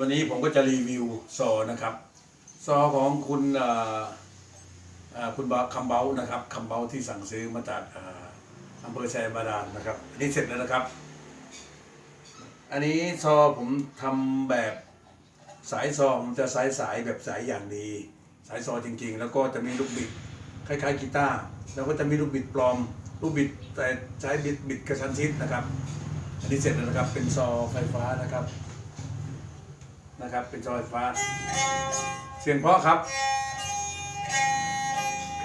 วันนี้ผมก็จะรีวิวซอนะครับ ซอของคุณคุณคำเบานะครับคำเบาที่สั่งซื้อมาจากอำเภอชัยบาดาลนะครับอันนี้เสร็จแล้วนะครับ อันนี้ซอผมทำแบบสายซอผมจะสายสายแบบสายอย่างดี สายซอจริง ๆ แล้วก็จะมีลูกบิดคล้ายๆกีตาร์แล้วก็จะมีลูกบิดปลอม ลูกบิดแต่ใช้บิดบิดกระชันชิดนะครับ อันนี้เสร็จแล้วนะครับเป็นซอไฟฟ้านะครับ นะครับ เป็นซอไฟฟ้า เสียงเพราะครับ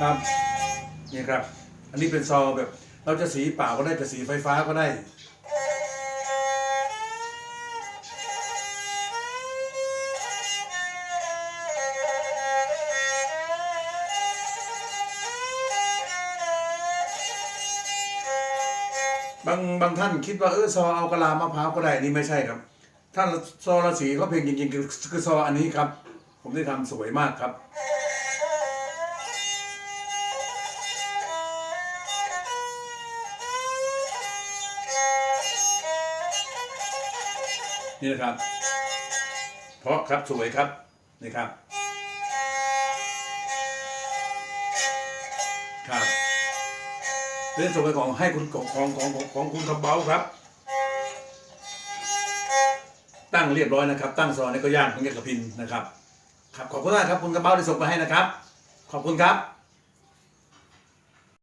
ครับนี่ครับ อันนี้เป็นซอแบบ เราจะสีเปล่าก็ได้จะสีไฟฟ้าก็ได้บางบางท่านคิดว่าเออซอเอากะลามะพร้าวก็ได้นี่ไม่ใช่ครับ ท่านซอราศีเขาเพลงจริงๆคือคือซออันนี้ครับ ผมได้ทำสวยมากครับนี่นะครับ เพราะครับสวยครับนี่ครับ ครับเป็นส่วนของให้คุณของของของของคุณคำเบาครับ ตั้งเรียบร้อยนะครับ ตั้งซอยนี่ก็ย่างคุณเกกระพินนะครับครับขอบคุณมากครับคุณกระเป๋าที่ส่งมาให้นะครับ ขอบคุณครับ